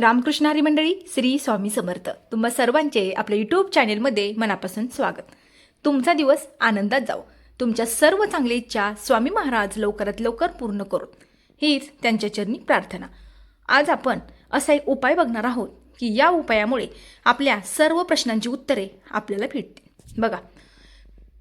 रामकृष्णारी मंडळी श्री स्वामी समर्थ. तुम्हा सर्वांचे आपल्या यूट्यूब चॅनेलमध्ये मनापासून स्वागत. तुमचा दिवस आनंदात जाओ तुमच्या सर्व चांगली इच्छा स्वामी महाराज लवकरात लवकर पूर्ण करू हीच त्यांच्या चरणी प्रार्थना. आज आपण असा एक उपाय बघणार आहोत की या उपायामुळे आपल्या सर्व प्रश्नांची उत्तरे आपल्याला भेटतील. बघा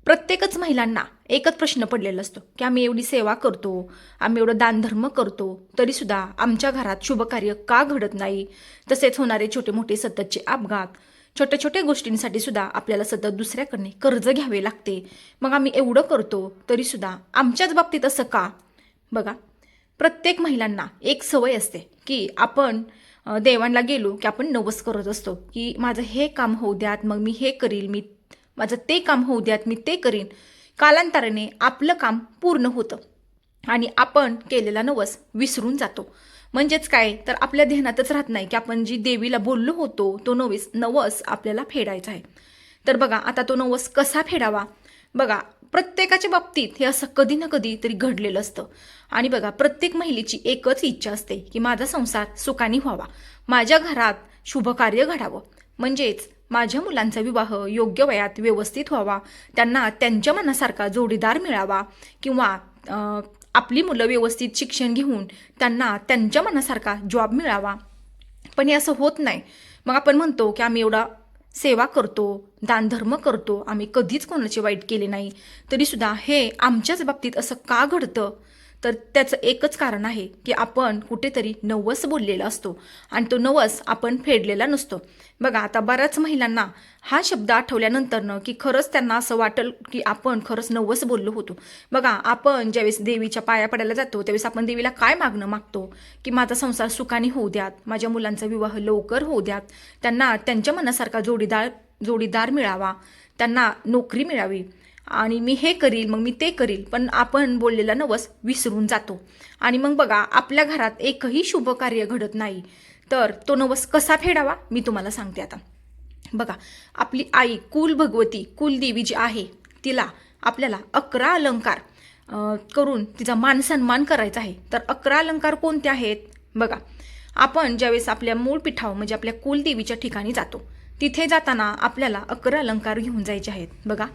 प्रत्येकच महिलांना एकच प्रश्न पडलेला असतो की आम्ही एवढी सेवा करतो आम्ही एवढं दानधर्म करतो तरीसुद्धा आमच्या घरात शुभकार्य का घडत नाही? तसेच होणारे छोटे मोठे सततचे अपघात छोट्या छोट्या गोष्टींसाठी सुद्धा आपल्याला सतत दुसऱ्याकडने कर्ज घ्यावे लागते. मग आम्ही एवढं करतो तरीसुद्धा आमच्याच बाबतीत असं का? बघा प्रत्येक महिलांना एक सवय असते की आपण देवांना गेलो की आपण नवस करत असतो की माझं हे काम होऊ द्यात मग मी हे करील मी माझं ते काम होऊ द्यात मी ते करीन. कालांतराने आपलं काम पूर्ण होतं. आणि आपण केलेला नवस विसरून जातो. म्हणजेच काय? तर आपल्या ध्यानातच राहत नाही की आपण जी देवीला बोललो होतो तो नवस नवस आपल्याला फेडायचा आहे. तर बघा आता तो नवस कसा फेडावा? बघा प्रत्येकाच्या बाबतीत हे असं कधी ना कधी तरी घडलेलं असतं. आणि बघा प्रत्येक महिलेची एकच इच्छा असते की माझा संसार सुखानी व्हावा. माझ्या घरात शुभकार्य घडावं. म्हणजेच माझ्या मुलांचा विवाह योग्य वयात व्यवस्थित व्हावा त्यांना त्यांच्या मनासारखा जोडीदार मिळावा किंवा आपली मुलं व्यवस्थित शिक्षण घेऊन त्यांना त्यांच्या मनासारखा जॉब मिळावा. पण हे असं होत नाही. मग आपण म्हणतो की आम्ही एवढा सेवा करतो दानधर्म करतो आम्ही कधीच कोणाचे वाईट केले नाही. तरीसुद्धा हे आमच्याच बाबतीत असं का घडतं? तर त्याचं एकच कारण आहे की आपण कुठेतरी नवस बोललेला असतो आणि तो नवस आपण फेडलेला नसतो. बघा आता बऱ्याच महिलांना हा शब्द आठवल्यानंतरनं की खरंच त्यांना असं वाटेल की आपण खरंच नवस बोललो होतो. बघा आपण ज्यावेळेस देवीच्या पाया पडायला जातो त्यावेळेस आपण देवीला काय मागणं मागतो? की माझा संसार सुखाने होऊ द्यात माझ्या मुलांचा विवाह लवकर होऊ द्यात त्यांना त्यांच्या मनासारखा जोडीदार जोडीदार मिळावा त्यांना नोकरी मिळावी आणि मी हे करील मग मी ते करील. पण आपण बोललेला नवस विसरून जातो. आणि मग बघा आपल्या घरात एकही शुभ कार्य घडत नाही. तर तो नवस कसा फेडावा? मी तुम्हाला सांगते आता. बघा आपली आई कुल भगवती कुलदेवी जी आहे तिला आपल्याला अकरा अलंकार करून तिचा मान सन्मान करायचा आहे. तर अकरा अलंकार कोणते आहेत? बघा आपण ज्यावेळेस आपल्या मूळ पिठाव म्हणजे आपल्या कुलदेवीच्या ठिकाणी जातो तिथे जाताना आपल्याला अकरा अलंकार घेऊन जायचे आहेत. बघा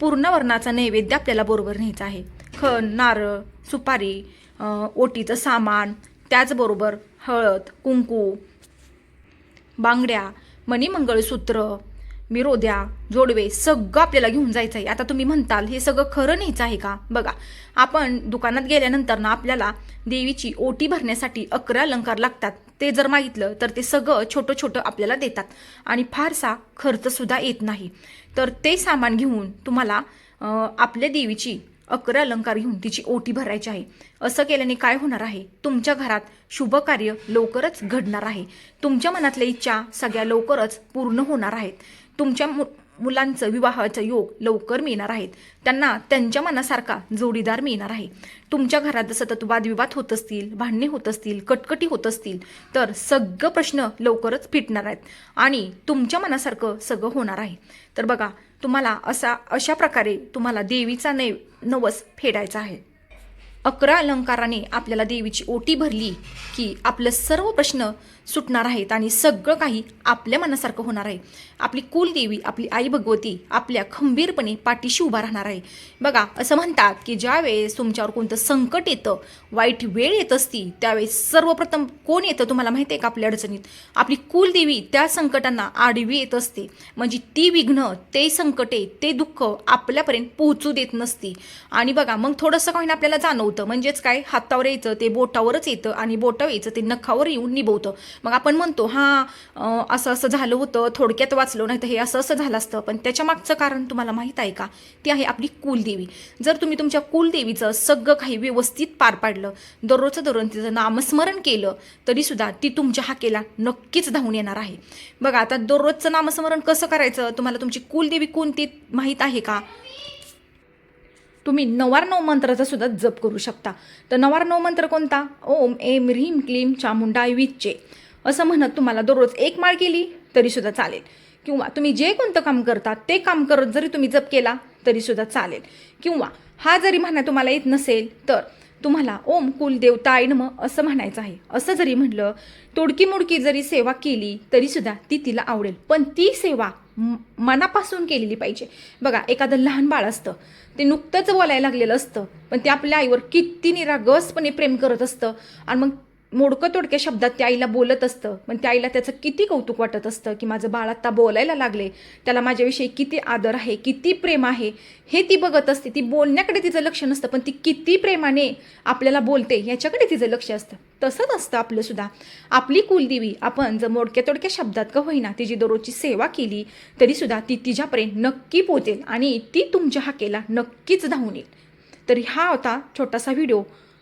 पूर्ण वर्णाचा नैवेद्य आपल्याला बरोबर न्यायचा आहे. खण नारळ सुपारी ओटीचं सामान त्याचबरोबर हळद कुंकू बांगड्या मणिमंगळसूत्र मिरोद्या जोडवे सगळं आपल्याला घेऊन जायचं आहे आता तुम्ही म्हणताल हे सगळं खरं न्यायचं आहे का? बघा आपण दुकानात गेल्यानंतर ना आपल्याला देवीची ओटी भरण्यासाठी अकरा अलंकार लागतात. ते जर मागितलं तर ते सगळं छोटं छोटं आपल्याला देतात. आणि फारसा खर्चसुद्धा येत नाही. तर ते सामान घेऊन तुम्हाला आपल्या देवीची अकरा अलंकार घेऊन तिची ओटी भरायची आहे. असं केल्याने काय होणार आहे? तुमच्या घरात शुभ कार्य लवकरच घडणार आहे. तुमच्या मनातल्या इच्छा सगळ्या लवकरच पूर्ण होणार आहेत. तुमच्या मु मुलांचं विवाहाचं योग लवकर मिळणार आहेत. त्यांना त्यांच्या मनासारखा जोडीदार मिळणार आहे. तुमच्या घरात सतत वादविवाद होत असतील भांडणे होत असतील कटकटी होत असतील तर सगळं प्रश्न लवकरच फिटणार आहेत आणि तुमच्या मनासारखं सगळं होणार आहे. तर बघा तुम्हाला असा अशा प्रकारे तुम्हाला देवीचा नै नवस फेडायचा आहे. अकरा अलंकाराने आपल्याला देवीची ओटी भरली की आपलं सर्व प्रश्न सुटणार आहेत आणि सगळं काही आपल्या मनासारखं होणार आहे. आपली कुलदेवी आपली आई भगवती आपल्या खंबीरपणे पाठीशी उभा राहणार आहे. बघा असं म्हणतात की ज्यावेळेस तुमच्यावर कोणतं संकट येतं वाईट वेळ येत असती त्यावेळेस सर्वप्रथम कोण येतं तुम्हाला माहिती आहे का आपल्या अडचणीत? आपली कुलदेवी त्या संकटांना आडवी येत असते. म्हणजे ती विघ्न ते संकटे ते दुःख आपल्यापर्यंत पोहोचू देत नसते. आणि बघा मग थोडंसं काही आपल्याला जाणवतं म्हणजेच काय? हातावर यायचं ते बोटावरच येतं आणि बोटावर यायचं ते नखावर येऊन निभवतं. मग आपण म्हणतो हां असं असं झालं होतं थोडक्यात वाचलो नाही तर हे असं असं झालं असतं. पण त्याच्या मागचं कारण तुम्हाला माहीत आहे का? ती आहे आपली कुलदेवी. जर तुम्ही तुमच्या कुलदेवीचं सगळं काही व्यवस्थित पार पाडलं दररोजचं दररोज तिचं नामस्मरण केलं तरीसुद्धा ती तुमच्या हाकेला नक्कीच धावून येणार आहे. बघा आता दररोजचं नामस्मरण कसं करायचं? तुम्हाला तुमची कुलदेवी कोणती माहीत आहे का? तुम्ही नवार नऊ मंत्राचा सुद्धा जप करू शकता. तर नवार नऊ मंत्र कोणता? ओम एम ह्रीम क्लीम चामुंडाय विच्चे. असं म्हणत तुम्हाला दररोज एक माळ केली तरीसुद्धा चालेल. किंवा तुम्ही जे कोणतं काम करता ते काम करत जरी तुम्ही जप केला तरीसुद्धा चालेल. किंवा हा जरी म्हणा तुम्हाला येत नसेल तर तुम्हाला ओम कुलदेवताय नम असं म्हणायचं आहे. असं जरी म्हटलं तोडकी मुडकी जरी सेवा केली तरीसुद्धा ती तिला आवडेल. पण ती सेवा म- मनापासून केलेली पाहिजे. बघा एखादं लहान बाळ असतं ते नुकतंच बोलायला लागलेलं असतं पण ते आपल्या आईवर किती निरागसपणे प्रेम करत असतं आणि मग मोडकं तोडक्या शब्दात त्या आईला बोलत असतं. पण त्या आईला त्याचं किती कौतुक वाटत असतं की माझं बाळ आत्ता बोलायला लागले. त्याला माझ्याविषयी किती आदर आहे किती प्रेम आहे हे ती बघत असते. ती बोलण्याकडे तिचं लक्ष नसतं पण ती किती प्रेमाने आपल्याला बोलते याच्याकडे तिचं लक्ष असतं. तसंच असतं आपलं सुद्धा. आपली कुलदेवी आपण जर मोडक्या तोडक्या शब्दात का होईना तिची दररोजची सेवा केली तरीसुद्धा ती तिच्यापर्यंत नक्की पोचेल आणि ती तुमच्या हाकेला नक्कीच धावून येईल. तर हा होता छोटासा व्हिडिओ.